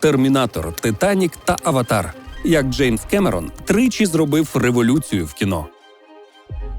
Термінатор, Титанік та Аватар. Як Джеймс Кемерон тричі зробив революцію в кіно.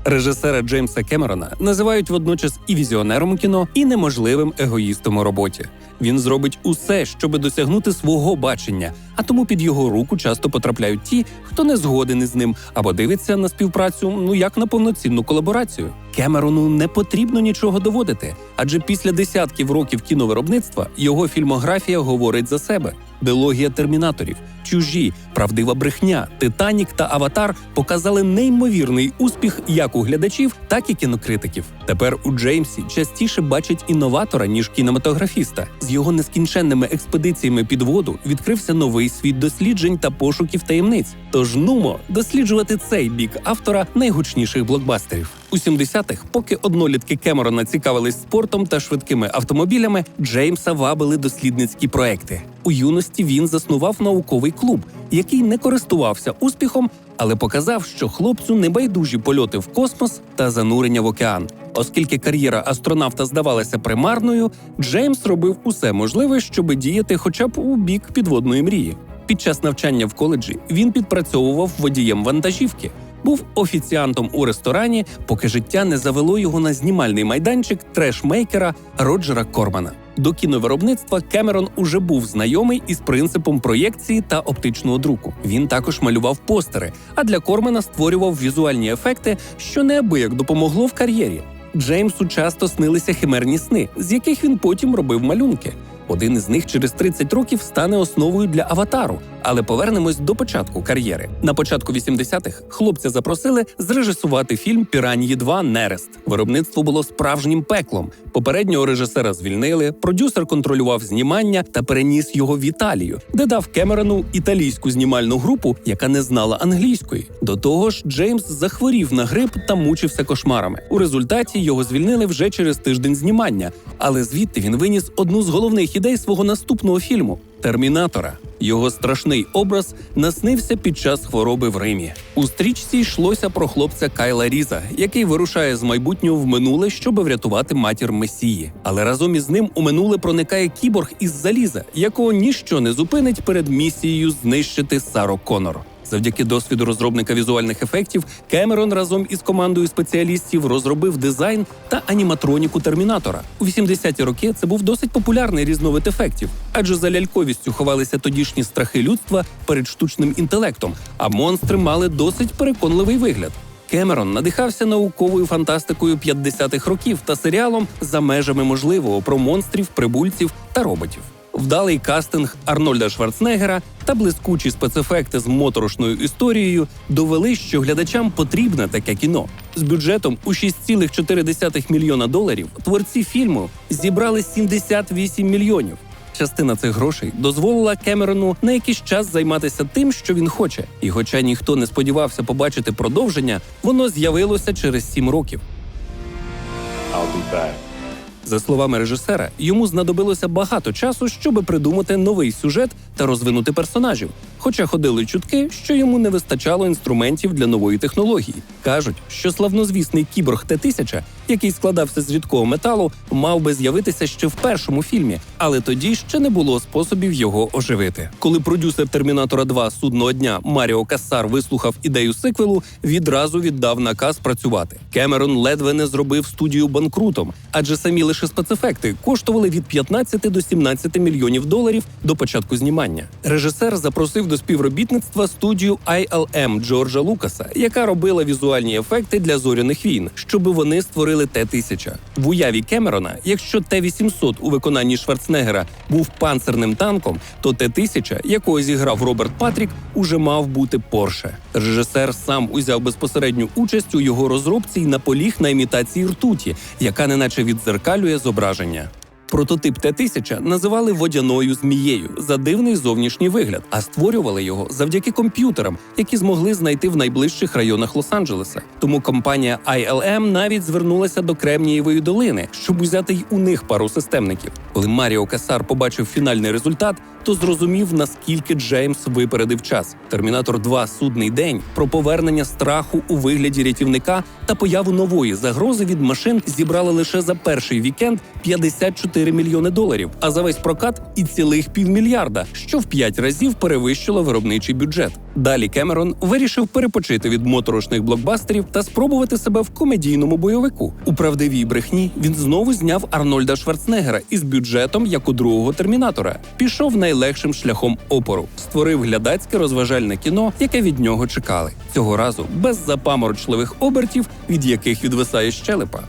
Режисера Джеймса Кемерона називають водночас і візіонером кіно, і неможливим егоїстом у роботі. Він зробить усе, щоби досягнути свого бачення, а тому під його руку часто потрапляють ті, хто не згоден із ним або дивиться на співпрацю, ну як на повноцінну колаборацію. Кемерону не потрібно нічого доводити, адже після десятків років кіновиробництва його фільмографія говорить за себе. Дилогія термінаторів, чужі, правдива брехня, Титанік та Аватар показали неймовірний успіх як у глядачів, так і кінокритиків. Тепер у Джеймсі частіше бачать інноватора ніж кінематографіста. З його нескінченними експедиціями під воду відкрився новий світ досліджень та пошуків таємниць. Тож нумо досліджувати цей бік автора найгучніших блокбастерів. У 70-х, поки однолітки Кемерона цікавились спортом та швидкими автомобілями, Джеймса вабили дослідницькі проекти. У юності він заснував науковий клуб, який не користувався успіхом, але показав, що хлопцю небайдужі польоти в космос та занурення в океан. Оскільки кар'єра астронавта здавалася примарною, Джеймс робив усе можливе, щоб діяти хоча б у бік підводної мрії. Під час навчання в коледжі він підпрацьовував водієм вантажівки, був офіціантом у ресторані, поки життя не завело його на знімальний майданчик трешмейкера Роджера Кормана. До кіновиробництва Кемерон уже був знайомий із принципом проєкції та оптичного друку. Він також малював постери, а для Кормана створював візуальні ефекти, що неабияк допомогло в кар'єрі. Джеймсу часто снилися химерні сни, з яких він потім робив малюнки. Один із них через 30 років стане основою для аватару. Але повернемось до початку кар'єри. На початку 80-х хлопця запросили зрежисувати фільм Піранії 2 Нерест. Виробництво було справжнім пеклом. Попереднього режисера звільнили, продюсер контролював знімання та переніс його в Італію, де дав Кемерону італійську знімальну групу, яка не знала англійської. До того ж, Джеймс захворів на грип та мучився кошмарами. У результаті його звільнили вже через тиждень знімання, але звідти він виніс одну з головних ідей свого наступного фільму Термінатора. Його страшний образ наснився під час хвороби в Римі. У стрічці йшлося про хлопця Кайла Різа, який вирушає з майбутнього в минуле, щоб врятувати матір Месії. Але разом із ним у минуле проникає кіборг із заліза, якого ніщо не зупинить перед місією знищити Саро Конор. Завдяки досвіду розробника візуальних ефектів Кемерон разом із командою спеціалістів розробив дизайн та аніматроніку термінатора. У 80-ті роки це був досить популярний різновид ефектів, адже за ляльковістю ховалися тодішні страхи людства перед штучним інтелектом, а монстри мали досить переконливий вигляд. Кемерон надихався науковою фантастикою 50-х років та серіалом за межами можливого про монстрів, прибульців та роботів. Вдалий кастинг Арнольда Шварценеггера та блискучі спецефекти з моторошною історією довели, що глядачам потрібне таке кіно. З бюджетом у 6,4 мільйона доларів творці фільму зібрали 78 мільйонів. Частина цих грошей дозволила Кемерону на якийсь час займатися тим, що він хоче. І, хоча ніхто не сподівався побачити продовження, воно з'явилося через сім років. I'll be back. За словами режисера, йому знадобилося багато часу, щоб придумати новий сюжет та розвинути персонажів. Хоча ходили чутки, що йому не вистачало інструментів для нової технології. Кажуть, що славнозвісний кіборг Т-1000, який складався з рідкого металу, мав би з'явитися ще в першому фільмі, але тоді ще не було способів його оживити. Коли продюсер Термінатора 2 судного дня Маріо Кассар вислухав ідею сиквелу, відразу віддав наказ працювати. Кемерон ледве не зробив студію банкрутом, адже самі лише спецефекти коштували від 15 до 17 мільйонів доларів до початку знімання. Режисер запросив до співробітництва студію ILM Джорджа Лукаса, яка робила візуальні ефекти для зоряних війн, щоб вони створили Т-1000. В уяві Кемерона, якщо Т-800 у виконанні Шварценеггера був панцерним танком, то Т-1000, якого зіграв Роберт Патрік, уже мав бути Порше. Режисер сам узяв безпосередню участь у його розробці й наполіг на імітації ртуті, яка неначе відзеркалює зображення. Прототип Т-1000 називали водяною змією за дивний зовнішній вигляд, а створювали його завдяки комп'ютерам, які змогли знайти в найближчих районах Лос-Анджелеса. Тому компанія ILM навіть звернулася до Кремнієвої долини, щоб узяти й у них пару системників. Коли Маріо Касар побачив фінальний результат, то зрозумів, наскільки Джеймс випередив час. Термінатор 2 судний день про повернення страху у вигляді рятівника та появу нової загрози від машин зібрали лише за перший вікенд 54 4 мільйони доларів, а за весь прокат і цілих півмільярда, що в 5 разів перевищило виробничий бюджет. Далі Кемерон вирішив перепочити від моторошних блокбастерів та спробувати себе в комедійному бойовику. У правдивій брехні він знову зняв Арнольда Шварценеггера із бюджетом як у другого термінатора. Пішов найлегшим шляхом опору, створив глядацьке розважальне кіно, яке від нього чекали. Цього разу без запаморочливих обертів, від яких відвисає щелепа.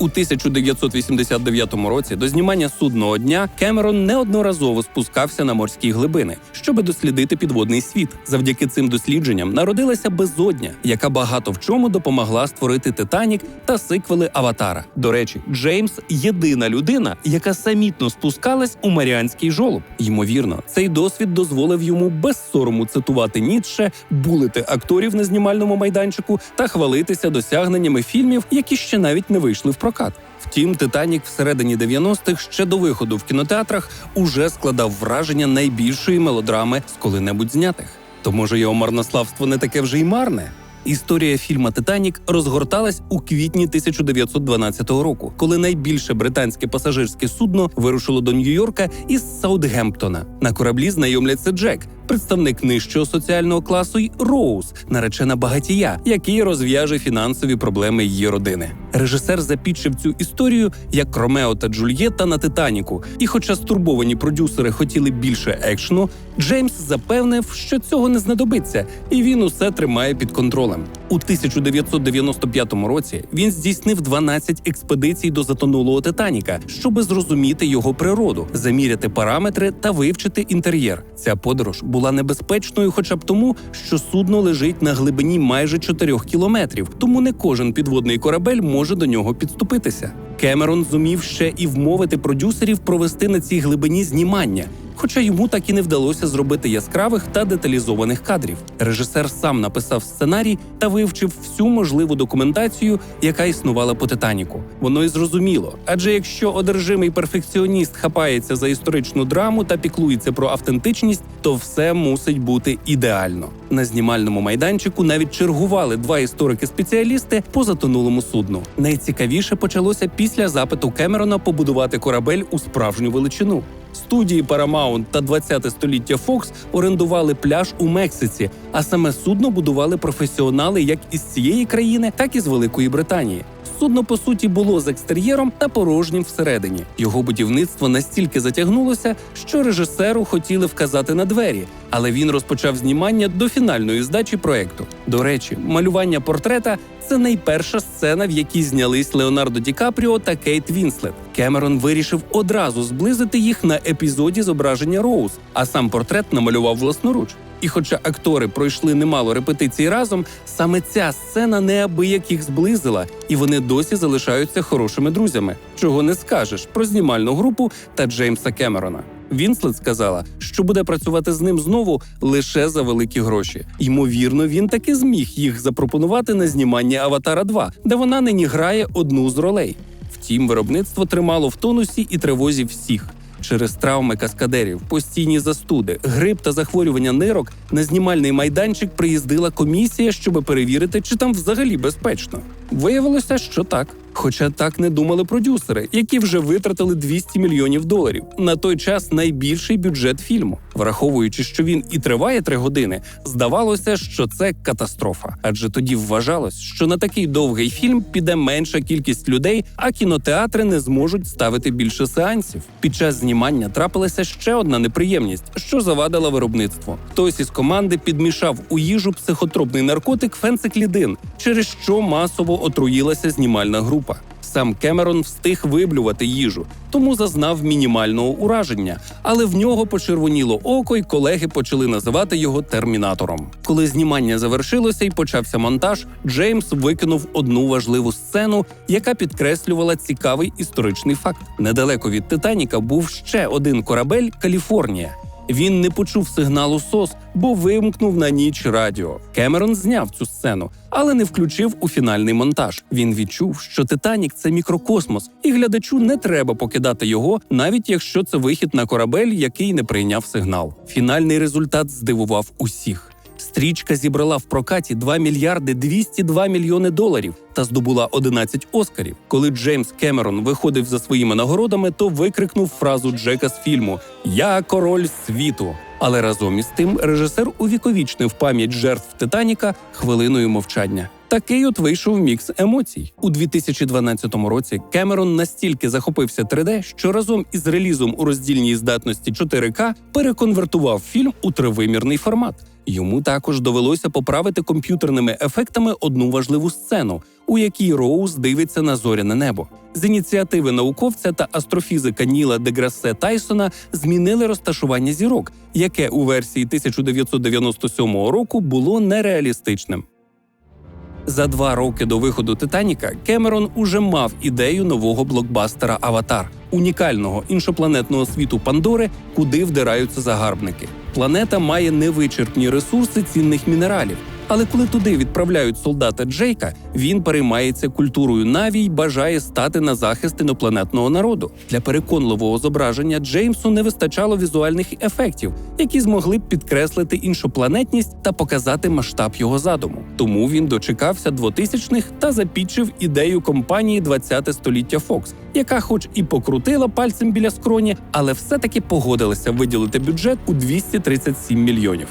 У 1989 році до знімання судного дня Кемерон неодноразово спускався на морські глибини, щоб дослідити підводний світ. Завдяки цим дослідженням народилася безодня, яка багато в чому допомогла створити Титанік та сиквели Аватара. До речі, Джеймс єдина людина, яка самітно спускалась у Маріанський жолоб. Ймовірно, цей досвід дозволив йому без сорому цитувати Ніцше, булити акторів на знімальному майданчику та хвалитися досягненнями фільмів, які ще навіть не вийшли в прокат. Втім, Титанік всередині 90-х ще до виходу в кінотеатрах уже складав враження найбільшої мелодрами з коли-небудь знятих. То може його марнославство не таке вже й марне? Історія фільма Титанік розгорталась у квітні 1912 року, коли найбільше британське пасажирське судно вирушило до Нью-Йорка із Саутгемптона. На кораблі знайомляться Джек, представник нижчого соціального класу, й Роуз, наречена багатія, який розв'яже фінансові проблеми її родини. Режисер запічив цю історію як Ромео та Джульєтта на Титаніку. І, хоча стурбовані продюсери хотіли більше екшну, Джеймс запевнив, що цього не знадобиться, і він усе тримає під контролем. У 1995 році він здійснив 12 експедицій до затонулого Титаніка, щоби зрозуміти його природу, заміряти параметри та вивчити інтер'єр. Ця подорож була небезпечною, хоча б тому, що судно лежить на глибині майже 4 кілометрів, тому не кожен підводний корабель може до нього підступитися. Кемерон зумів ще і вмовити продюсерів провести на цій глибині знімання. Хоча йому так і не вдалося зробити яскравих та деталізованих кадрів. Режисер сам написав сценарій та вивчив всю можливу документацію, яка існувала по Титаніку. Воно й зрозуміло. Адже якщо одержимий перфекціоніст хапається за історичну драму та піклується про автентичність, то все мусить бути ідеально. На знімальному майданчику навіть чергували два історики-спеціалісти по затонулому судну. Найцікавіше почалося після запиту Кемерона побудувати корабель у справжню величину. Студії Paramount та 20 століття Fox орендували пляж у Мексиці, а саме судно будували професіонали як із цієї країни, так і з Великої Британії. Судно по суті було з екстер'єром та порожнім всередині. Його будівництво настільки затягнулося, що режисеру хотіли вказати на двері, але він розпочав знімання до фінальної здачі проекту. До речі, малювання портрета це найперша сцена, в якій знялись Леонардо Ді Капріо та Кейт Вінслет. Кемерон вирішив одразу зблизити їх на епізоді зображення Роуз, а сам портрет намалював власноруч. І хоча актори пройшли немало репетицій разом, саме ця сцена неабияк їх зблизила, і вони досі залишаються хорошими друзями. Чого не скажеш про знімальну групу та Джеймса Кемерона. Вінслет сказала, що буде працювати з ним знову лише за великі гроші. Ймовірно, він таки зміг їх запропонувати на знімання Аватара 2, де вона нині грає одну з ролей. Втім, виробництво тримало в тонусі і тривозі всіх. Через травми каскадерів, постійні застуди, грип та захворювання нирок на знімальний майданчик приїздила комісія, щоб перевірити, чи там взагалі безпечно. Виявилося, що так. Хоча так не думали продюсери, які вже витратили 200 мільйонів доларів. На той час найбільший бюджет фільму. Враховуючи, що він і триває три години, здавалося, що це катастрофа. Адже тоді вважалось, що на такий довгий фільм піде менша кількість людей, а кінотеатри не зможуть ставити більше сеансів. Під час знімання трапилася ще одна неприємність, що завадила виробництво. Хтось із команди підмішав у їжу психотропний наркотик фенциклідин, через що масово отруїлася знімальна група. Сам Кемерон встиг виблювати їжу, тому зазнав мінімального ураження, але в нього почервоніло око, і колеги почали називати його термінатором. Коли знімання завершилося і почався монтаж, Джеймс викинув одну важливу сцену, яка підкреслювала цікавий історичний факт. Недалеко від Титаніка був ще один корабель Каліфорнія. Він не почув сигналу СОС, бо вимкнув на ніч радіо. Кемерон зняв цю сцену, але не включив у фінальний монтаж. Він відчув, що Титанік це мікрокосмос, і глядачу не треба покидати його, навіть якщо це вихід на корабель, який не прийняв сигнал. Фінальний результат здивував усіх. Стрічка зібрала в прокаті 2 мільярди 202 мільйони доларів та здобула 11 оскарів. Коли Джеймс Кемерон виходив за своїми нагородами, то викрикнув фразу Джека з фільму Я король світу. Але разом із тим режисер увіковічнив пам'ять жертв Титаніка хвилиною мовчання. Такий от вийшов мікс емоцій. У 2012 році Кемерон настільки захопився 3D, що разом із релізом у роздільній здатності 4К переконвертував фільм у тривимірний формат. Йому також довелося поправити комп'ютерними ефектами одну важливу сцену, у якій Роуз дивиться на зоряне небо. З ініціативи науковця та астрофізика Ніла Деграссе Тайсона змінили розташування зірок, яке у версії 1997 року було нереалістичним. За два роки до виходу Титаніка Кемерон уже мав ідею нового блокбастера Аватар унікального іншопланетного світу Пандори, куди вдираються загарбники. Планета має невичерпні ресурси цінних мінералів. Але коли туди відправляють солдата Джейка, він переймається культурою Наві й бажає стати на захист інопланетного народу. Для переконливого зображення Джеймсу не вистачало візуальних ефектів, які змогли б підкреслити іншопланетність та показати масштаб його задуму. Тому він дочекався 2000-х та запічив ідею компанії 20 століття Fox, яка, хоч і покрутила пальцем біля скроні, але все-таки погодилася виділити бюджет у 237 мільйонів.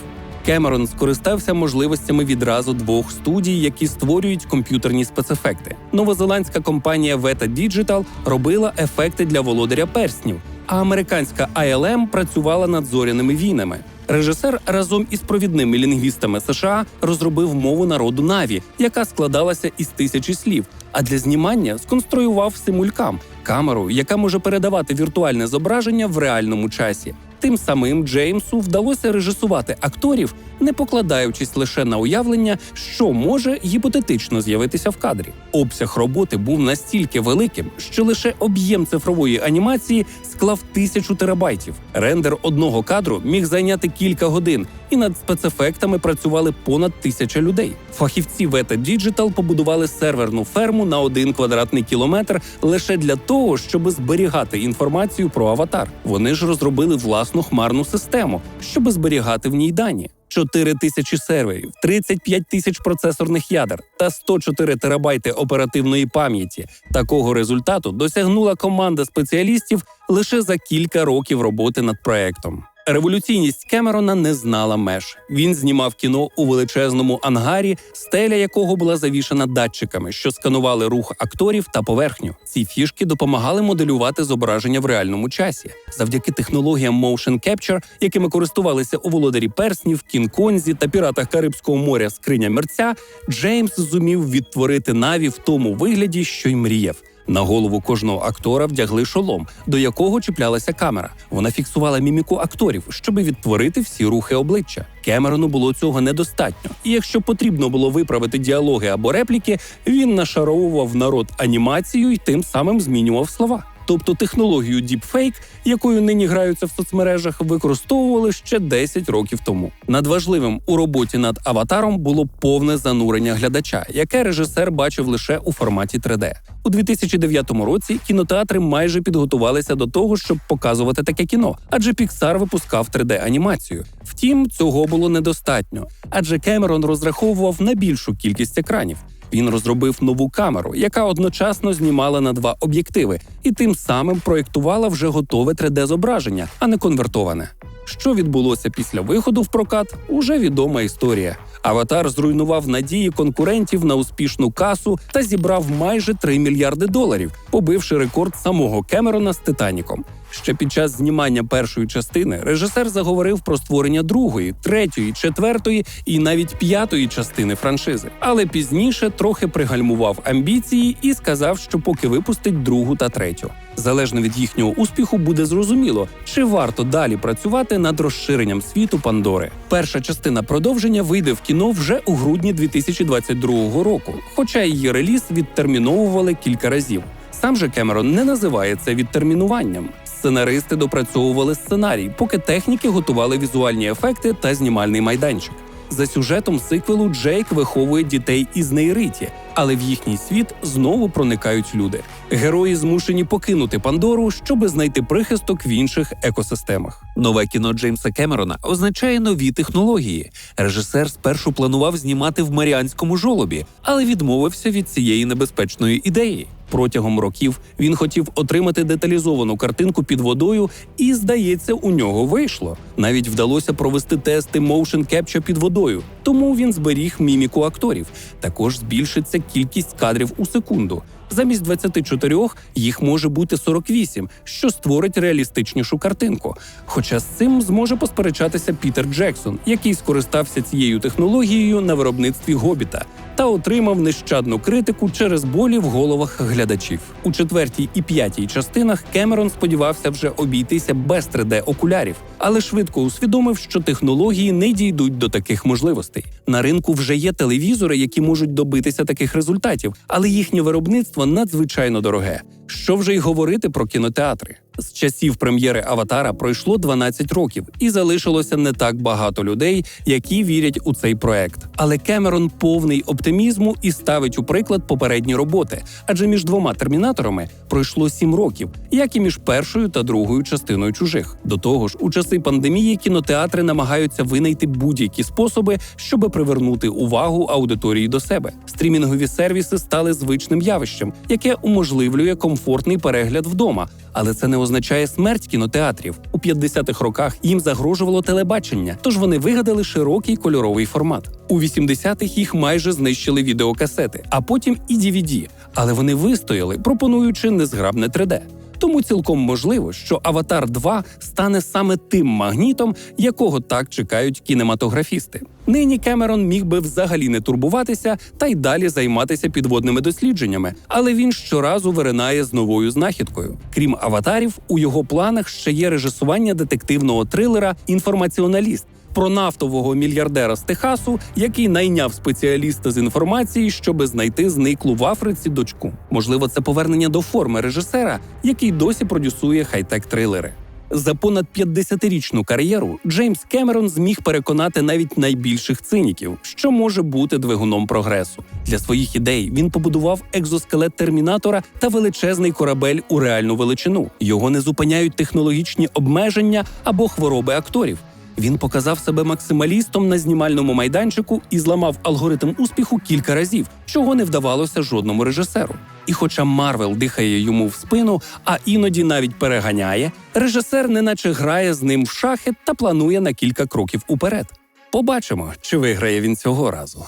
Кемерон скористався можливостями відразу двох студій, які створюють комп'ютерні спецефекти. Новозеландська компанія Veta Digital робила ефекти для володаря перснів, а американська ILM працювала над зоряними війнами. Режисер разом із провідними лінгвістами США розробив мову народу Наві, яка складалася із тисячі слів. А для знімання сконструював симулькам камеру, яка може передавати віртуальне зображення в реальному часі. Тим самим Джеймсу вдалося режисувати акторів, не покладаючись лише на уявлення, що може гіпотетично з'явитися в кадрі. Обсяг роботи був настільки великим, що лише об'єм цифрової анімації склав тисячу терабайтів. Рендер одного кадру міг зайняти кілька годин, і над спецефектами працювали понад тисяча людей. Фахівці Veta Digital побудували серверну ферму на один квадратний кілометр лише для того, щоб зберігати інформацію про аватар. Вони ж розробили власну хмарну систему, щоб зберігати в ній дані. 4 тисячі серверів, 35 тисяч процесорних ядер та 104 терабайти оперативної пам'яті. Такого результату досягнула команда спеціалістів лише за кілька років роботи над проектом. Революційність Кемерона не знала меж. Він знімав кіно у величезному ангарі, стеля якого була завішана датчиками, що сканували рух акторів та поверхню. Ці фішки допомагали моделювати зображення в реальному часі. Завдяки технологіям Motion Capture, якими користувалися у володарі перснів, Кінг-Конзі та піратах Карибського моря скриня мерця, Джеймс зумів відтворити наві в тому вигляді, що й мріяв. На голову кожного актора вдягли шолом, до якого чіплялася камера. Вона фіксувала міміку акторів, щоби відтворити всі рухи обличчя. Кемерону було цього недостатньо, і якщо потрібно було виправити діалоги або репліки, він нашаровував народ анімацію і тим самим змінював слова. Тобто технологію Deepfake, якою нині граються в соцмережах, використовували ще 10 років тому. Надважливим у роботі над аватаром було повне занурення глядача, яке режисер бачив лише у форматі 3D. У 2009 році кінотеатри майже підготувалися до того, щоб показувати таке кіно, адже Pixar випускав 3D-анімацію. Втім, цього було недостатньо, адже Кемерон розраховував на більшу кількість екранів. Він розробив нову камеру, яка одночасно знімала на два об'єктиви, і тим самим проєктувала вже готове 3D-зображення, а не конвертоване. Що відбулося після виходу в прокат, уже відома історія. Аватар зруйнував надії конкурентів на успішну касу та зібрав майже 3 мільярди доларів, побивши рекорд самого Кемерона з Титаніком. Ще під час знімання першої частини режисер заговорив про створення другої, третьої, четвертої і навіть п'ятої частини франшизи. Але пізніше трохи пригальмував амбіції і сказав, що поки випустить другу та третю. Залежно від їхнього успіху, буде зрозуміло, чи варто далі працювати над розширенням світу Пандори. Перша частина продовження вийде в кіно вже у грудні 2022 року, хоча її реліз відтерміновували кілька разів. Сам же Кемерон не називає це відтермінуванням. Сценаристи допрацьовували сценарій, поки техніки готували візуальні ефекти та знімальний майданчик. За сюжетом сиквелу Джейк виховує дітей із Нейриті, але в їхній світ знову проникають люди. Герої змушені покинути Пандору, щоби знайти прихисток в інших екосистемах. Нове кіно Джеймса Кемерона означає нові технології. Режисер спершу планував знімати в Маріанському жолобі, але відмовився від цієї небезпечної ідеї. Протягом років він хотів отримати деталізовану картинку під водою, і, здається, у нього вийшло. Навіть вдалося провести тести motion capture під водою, тому він зберіг міміку акторів. Також збільшиться кількість кадрів у секунду. Замість 24 їх може бути 48, що створить реалістичнішу картинку. Хоча з цим зможе посперечатися Пітер Джексон, який скористався цією технологією на виробництві гобіта та отримав нещадну критику через болі в головах глядачів. У четвертій і п'ятій частинах Кемерон сподівався вже обійтися без 3D-окулярів, але швидко усвідомив, що технології не дійдуть до таких можливостей. На ринку вже є телевізори, які можуть добитися таких результатів, але їхнє виробництво надзвичайно дороге. Що вже й говорити про кінотеатри? З часів прем'єри Аватара пройшло 12 років, і залишилося не так багато людей, які вірять у цей проект. Але Кемерон повний оптимізму і ставить у приклад попередні роботи, адже між двома термінаторами пройшло 7 років, як і між першою та другою частиною чужих. До того ж, у часи пандемії кінотеатри намагаються винайти будь-які способи, щоб привернути увагу аудиторії до себе. Стрімінгові сервіси стали звичним явищем, яке уможливлює комфортний перегляд вдома. Але це не означає смерть кінотеатрів. У 50-х роках їм загрожувало телебачення, тож вони вигадали широкий кольоровий формат. У 80-х їх майже знищили відеокасети, а потім і DVD. Але вони вистояли, пропонуючи незграбне 3D. Тому цілком можливо, що Аватар 2 стане саме тим магнітом, якого так чекають кінематографісти. Нині Кемерон міг би взагалі не турбуватися та й далі займатися підводними дослідженнями, але він щоразу виринає з новою знахідкою. Крім аватарів, у його планах ще є режисування детективного трилера Інформаціоналіст про нафтового мільярдера з Техасу, який найняв спеціаліста з інформації, щоби знайти зниклу в Африці дочку. Можливо, це повернення до форми режисера, який досі продюсує хай-тек трилери. За понад 50-річну кар'єру Джеймс Кемерон зміг переконати навіть найбільших циніків, що може бути двигуном прогресу. Для своїх ідей він побудував екзоскелет термінатора та величезний корабель у реальну величину. Його не зупиняють технологічні обмеження або хвороби акторів. Він показав себе максималістом на знімальному майданчику і зламав алгоритм успіху кілька разів, чого не вдавалося жодному режисеру. І хоча Марвел дихає йому в спину, а іноді навіть переганяє, режисер неначе грає з ним в шахи та планує на кілька кроків уперед. Побачимо, чи виграє він цього разу.